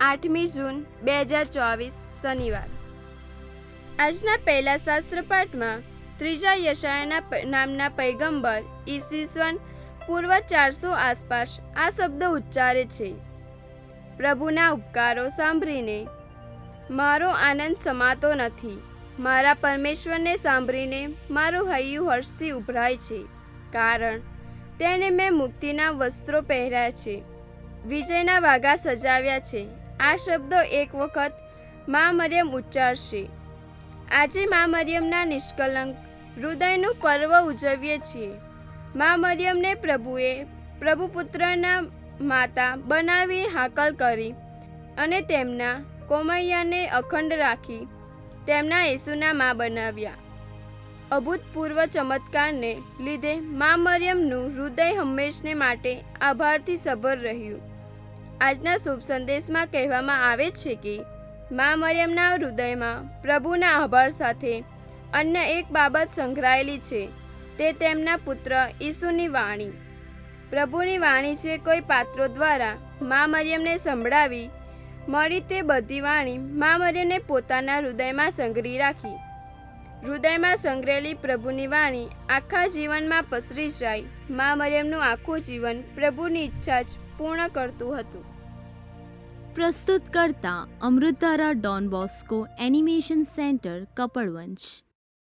આઠમી જૂન, બે હજાર ચોવીસ, શનિવાર. આજના પહેલા શાસ્ત્ર પાઠમાં ત્રીજા યશાયાના નામના પૈગંબર ઈસવીસન પૂર્વ ચારસો આસપાસ આ શબ્દ ઉચ્ચારે છે. પ્રભુના ઉપકારો સાંભળીને મારો આનંદ સમાતો નથી. મારા પરમેશ્વરને સાંભળીને મારું હૈયું હર્ષથી ઉભરાય છે. કારણ તેણે મેં મુક્તિના વસ્ત્રો પહેર્યા છે. વિજયના વાગા સજાવ્યા છે. આ શબ્દો એક વખત મા મરિયમ ઉચ્ચારશે. આજે મા મરિયમના નિષ્કલંક હૃદયનું પર્વ ઉજવીએ છીએ. મા મરિયમને પ્રભુએ પ્રભુપુત્રના માતા બનાવી હાકલ કરી અને તેમના કોમૈયાને અખંડ રાખી તેમના યેસુના મા બનાવ્યા. અભૂતપૂર્વ ચમત્કારને લીધે મા મરિયમનું હૃદય હંમેશને માટે આભારથી સભર રહ્યું. આજના શુભ સંદેશમાં કહેવામાં આવે છે કે, મા મરિયમના હૃદયમાં પ્રભુના આભાર સાથે અન્ય એક બાબત સંકળાયેલી છે, તે તેમના પુત્ર ઈસુની વાણી. પ્રભુની વાણી છે કોઈ પાત્રો દ્વારા મા મરિયમને સંભળાવી, મળી તે બધી વાણી મા મરિયમને પોતાના હૃદયમાં સંગ્રહી રાખી. હૃદયમાં સંગ્રહેલી પ્રભુની વાણી આખા જીવનમાં પસરી જાય. મા મરિયમનું આખું જીવન પ્રભુની ઈચ્છા જ પૂર્ણ કરતું હતું. પ્રસ્તુત કરતા અમૃતારા Don Bosco animation centre Kapadvanj